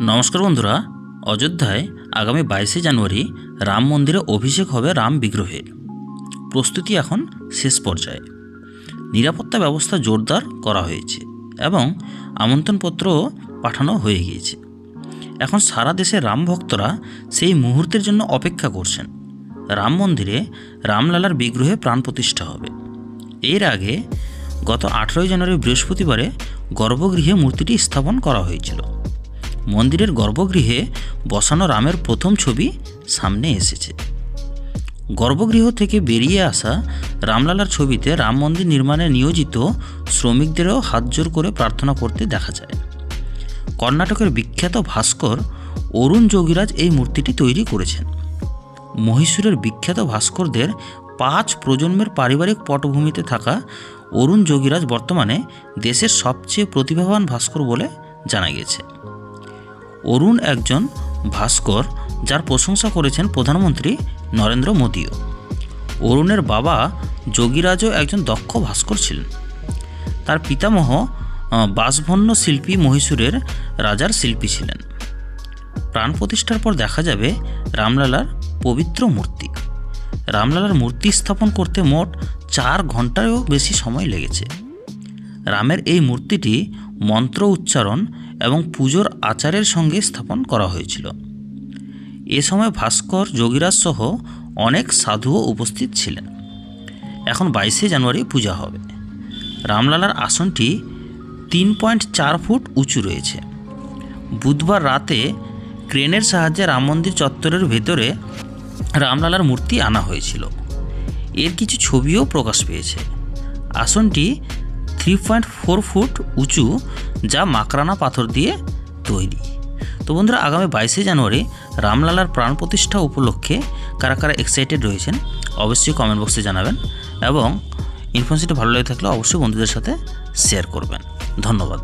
নমস্কার বন্ধুরা, অযোধ্যায় আগামী বাইশে জানুয়ারি রাম মন্দিরে অভিষেক হবে রাম বিগ্রহের প্রস্তুতি এখন শেষ পর্যায়ে। নিরাপত্তা ব্যবস্থা জোরদার করা হয়েছে এবং আমন্ত্রণপত্রও পাঠানো হয়ে গিয়েছে। এখন সারা দেশে রাম ভক্তরা সেই মুহূর্তের জন্য অপেক্ষা করছেন। রাম মন্দিরে রামলালার বিগ্রহে প্রাণ প্রতিষ্ঠা হবে। এর আগে গত আঠেরোই জানুয়ারি বৃহস্পতিবারে গর্ভগৃহে মূর্তিটি স্থাপন করা হয়েছিল। মন্দিরের গর্ভগৃহে বসানো রামের প্রথম ছবি সামনে এসেছে। গর্ভগৃহ থেকে বেরিয়ে আসা রামলালার ছবিতে রাম মন্দির নির্মাণে নিয়োজিত শ্রমিকদেরও হাতজোর করে প্রার্থনা করতে দেখা যায়। কর্ণাটকের বিখ্যাত ভাস্কর অরুণ যোগীরাজ এই মূর্তিটি তৈরি করেছেন। মহীশূরের বিখ্যাত ভাস্করদের পাঁচ প্রজন্মের পারিবারিক পটভূমিতে থাকা অরুণ যোগীরাজ বর্তমানে দেশের সবচেয়ে প্রতিভাবান ভাস্কর বলে জানা গেছে। অরুণ একজন ভাস্কর যার প্রশংসা করেছেন প্রধানমন্ত্রী নরেন্দ্র মোদীও। অরুণের বাবা যোগীরাজও একজন দক্ষ ভাস্কর ছিলেন। তার পিতামহ বাসভন্ন শিল্পী মহীশূরের রাজার শিল্পী ছিলেন। প্রাণ প্রতিষ্ঠার পর দেখা যাবে রামলালার পবিত্র মূর্তি। রামলালার মূর্তি স্থাপন করতে মোট চার ঘন্টারও বেশি সময় লেগেছে। রামের এই মূর্তিটি মন্ত্র উচ্চারণ এবং পুজোর আচারের সঙ্গে স্থাপন করা হয়েছিল। এ সময় ভাস্কর, যোগীরাজ সহ অনেক সাধুও উপস্থিত ছিলেন। এখন বাইশে জানুয়ারি পূজা হবে। রামলালার আসনটি তিন পয়েন্ট চার ফুট উঁচু রয়েছে। বুধবার রাতে ক্রেনের সাহায্যে রাম মন্দির চত্বরের ভেতরে রামলালার মূর্তি আনা হয়েছিল। এর কিছু ছবিও প্রকাশ পেয়েছে। আসনটি থ্রি পয়েন্ট ফোর ফুট উঁচু, যা মাকরানা পাথর দিয়ে তৈরি। তো বন্ধুরা, আগামী বাইশে জানুয়ারি রামলালার প্রাণ প্রতিষ্ঠা উপলক্ষে কারা কারা এক্সাইটেড রয়েছেন, অবশ্যই কমেন্ট বক্সে জানাবেন এবং ইনফরমেশনটি ভালো লেগে থাকলে অবশ্যই বন্ধুদের সাথে শেয়ার করবেন। ধন্যবাদ।